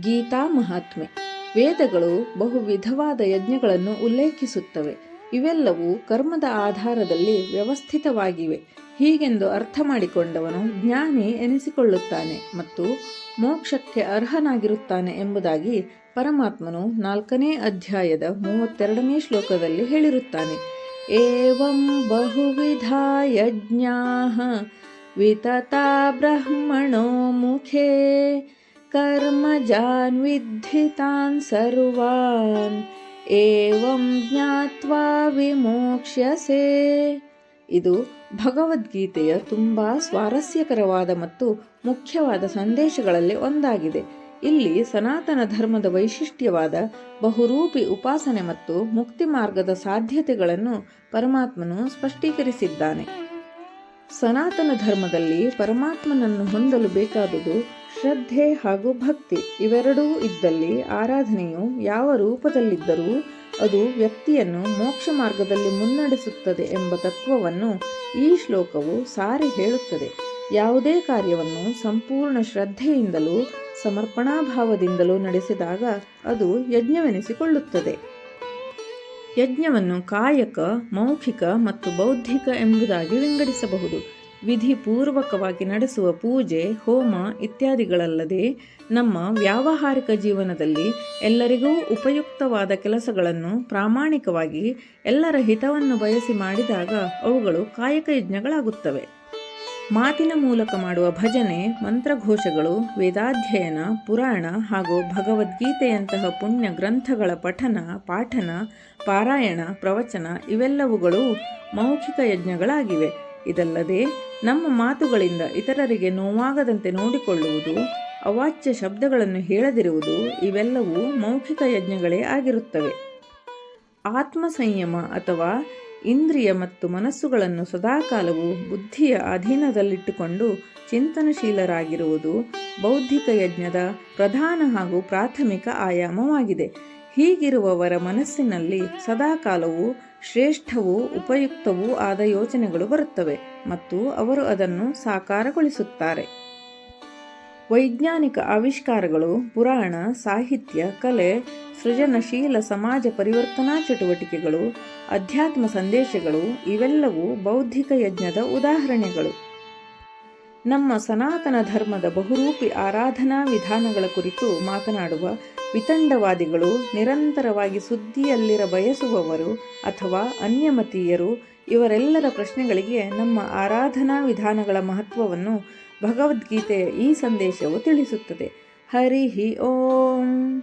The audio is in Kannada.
ಗೀತಾ ಮಹಾತ್ಮೆ. ವೇದಗಳು ಬಹು ವಿಧವಾದ ಯಜ್ಞಗಳನ್ನು ಉಲ್ಲೇಖಿಸುತ್ತವೆ. ಇವೆಲ್ಲವೂ ಕರ್ಮದ ಆಧಾರದಲ್ಲಿ ವ್ಯವಸ್ಥಿತವಾಗಿವೆ. ಹೀಗೆಂದು ಅರ್ಥ ಮಾಡಿಕೊಂಡವನು ಜ್ಞಾನಿ ಎನಿಸಿಕೊಳ್ಳುತ್ತಾನೆ ಮತ್ತು ಮೋಕ್ಷಕ್ಕೆ ಅರ್ಹನಾಗಿರುತ್ತಾನೆ ಎಂಬುದಾಗಿ ಪರಮಾತ್ಮನು ನಾಲ್ಕನೇ ಅಧ್ಯಾಯದ ಮೂವತ್ತೆರಡನೇ ಶ್ಲೋಕದಲ್ಲಿ ಹೇಳಿರುತ್ತಾನೆ. ಏವಂ ಬಹುವಿಧ ಯಜ್ಞಾ ವಿತತಾ ಬ್ರಹ್ಮಣೋ ಮುಖೇ ಕರ್ಮಜಾನ್ विद्धितान् सर्वान् ಏವಂ ಜ್ಞಾತ್ವಾ ವಿಮೋಕ್ಷ್ಯಸೆ ಇದು ಭಗವದ್ಗೀತೆಯ ತುಂಬ ಸ್ವಾರಸ್ಯಕರವಾದ ಮತ್ತು ಮುಖ್ಯವಾದ ಸಂದೇಶಗಳಲ್ಲಿ ಒಂದಾಗಿದೆ. ಇಲ್ಲಿ ಸನಾತನ ಧರ್ಮದ ವೈಶಿಷ್ಟ್ಯವಾದ ಬಹುರೂಪಿ ಉಪಾಸನೆ ಮತ್ತು ಮುಕ್ತಿ ಮಾರ್ಗದ ಸಾಧ್ಯತೆಗಳನ್ನು ಪರಮಾತ್ಮನು ಸ್ಪಷ್ಟೀಕರಿಸಿದ್ದಾನೆ. ಸನಾತನ ಧರ್ಮದಲ್ಲಿ ಪರಮಾತ್ಮನನ್ನು ಹೊಂದಲು ಬೇಕಾದುದು ಶ್ರದ್ಧೆ ಹಾಗೂ ಭಕ್ತಿ ಇವೆರಡೂ ಇದ್ದಲ್ಲಿ ಆರಾಧನೆಯು ಯಾವ ರೂಪದಲ್ಲಿದ್ದರೂ ಅದು ವ್ಯಕ್ತಿಯನ್ನು ಮೋಕ್ಷ ಮಾರ್ಗದಲ್ಲಿ ಮುನ್ನಡೆಸುತ್ತದೆ ಎಂಬ ತತ್ವವನ್ನು ಈ ಶ್ಲೋಕವು ಸಾರಿ ಹೇಳುತ್ತದೆ. ಯಾವುದೇ ಕಾರ್ಯವನ್ನು ಸಂಪೂರ್ಣ ಶ್ರದ್ಧೆಯಿಂದಲೂ ಸಮರ್ಪಣಾಭಾವದಿಂದಲೂ ನಡೆಸಿದಾಗ ಅದು ಯಜ್ಞವೆನಿಸಿಕೊಳ್ಳುತ್ತದೆ. ಯಜ್ಞವನ್ನು ಕಾಯಕ, ಮೌಖಿಕ ಮತ್ತು ಬೌದ್ಧಿಕ ಎಂಬುದಾಗಿ ವಿಂಗಡಿಸಬಹುದು. ವಿಧಿಪೂರ್ವಕವಾಗಿ ನಡೆಸುವ ಪೂಜೆ, ಹೋಮ ಇತ್ಯಾದಿಗಳಲ್ಲದೆ ನಮ್ಮ ವ್ಯಾವಹಾರಿಕ ಜೀವನದಲ್ಲಿ ಎಲ್ಲರಿಗೂ ಉಪಯುಕ್ತವಾದ ಕೆಲಸಗಳನ್ನು ಪ್ರಾಮಾಣಿಕವಾಗಿ ಎಲ್ಲರ ಹಿತವನ್ನು ಬಯಸಿ ಮಾಡಿದಾಗ ಅವುಗಳು ಕಾಯಕ ಯಜ್ಞಗಳಾಗುತ್ತವೆ. ಮಾತಿನ ಮೂಲಕ ಮಾಡುವ ಭಜನೆ, ಮಂತ್ರಘೋಷಗಳು, ವೇದಾಧ್ಯಯನ, ಪುರಾಣ ಹಾಗೂ ಭಗವದ್ಗೀತೆಯಂತಹ ಪುಣ್ಯ ಗ್ರಂಥಗಳ ಪಠನ, ಪಾಠನ, ಪಾರಾಯಣ, ಪ್ರವಚನ ಇವೆಲ್ಲವುಗಳು ಮೌಖಿಕ ಯಜ್ಞಗಳಾಗಿವೆ. ಇದಲ್ಲದೆ ನಮ್ಮ ಮಾತುಗಳಿಂದ ಇತರರಿಗೆ ನೋವಾಗದಂತೆ ನೋಡಿಕೊಳ್ಳುವುದು, ಅವಾಚ್ಯ ಶಬ್ದಗಳನ್ನು ಹೇಳದಿರುವುದು, ಇವೆಲ್ಲವೂ ಮೌಖಿಕ ಯಜ್ಞಗಳೇ ಆಗಿರುತ್ತವೆ. ಆತ್ಮ ಸಂಯಮ ಅಥವಾ ಇಂದ್ರಿಯ ಮತ್ತು ಮನಸ್ಸುಗಳನ್ನು ಸದಾಕಾಲವು ಬುದ್ಧಿಯ ಅಧೀನದಲ್ಲಿಟ್ಟುಕೊಂಡು ಚಿಂತನಶೀಲರಾಗಿರುವುದು ಬೌದ್ಧಿಕ ಯಜ್ಞದ ಪ್ರಧಾನ ಹಾಗೂ ಪ್ರಾಥಮಿಕ ಆಯಾಮವಾಗಿದೆ. ಹೀಗಿರುವವರ ಮನಸ್ಸಿನಲ್ಲಿ ಸದಾಕಾಲವೂ ಶ್ರೇಷ್ಠವೂ ಉಪಯುಕ್ತವೂ ಆದ ಯೋಚನೆಗಳು ಬರುತ್ತವೆ ಮತ್ತು ಅವರು ಅದನ್ನು ಸಾಕಾರಗೊಳಿಸುತ್ತಾರೆ. ವೈಜ್ಞಾನಿಕ ಆವಿಷ್ಕಾರಗಳು, ಪುರಾಣ, ಸಾಹಿತ್ಯ, ಕಲೆ, ಸೃಜನಶೀಲ ಸಮಾಜ ಪರಿವರ್ತನಾ ಚಟುವಟಿಕೆಗಳು, ಅಧ್ಯಾತ್ಮ ಸಂದೇಶಗಳು ಇವೆಲ್ಲವೂ ಬೌದ್ಧಿಕ ಯಜ್ಞದ ಉದಾಹರಣೆಗಳು. ನಮ್ಮ ಸನಾತನ ಧರ್ಮದ ಬಹುರೂಪಿ ಆರಾಧನಾ ವಿಧಾನಗಳ ಕುರಿತು ಮಾತನಾಡುವ ವಿತಂಡವಾದಿಗಳು ನಿರಂತರವಾಗಿ ಸುದ್ದಿಯಲ್ಲಿರ ಬಯಸುವವರು ಅಥವಾ ಅನ್ಯಮತೀಯರು, ಇವರೆಲ್ಲರ ಪ್ರಶ್ನೆಗಳಿಗೆ ನಮ್ಮ ಆರಾಧನಾ ವಿಧಾನಗಳ ಮಹತ್ವವನ್ನು ಭಗವದ್ಗೀತೆಯ ಈ ಸಂದೇಶವು ತಿಳಿಸುತ್ತದೆ. ಹರಿ ಓಂ.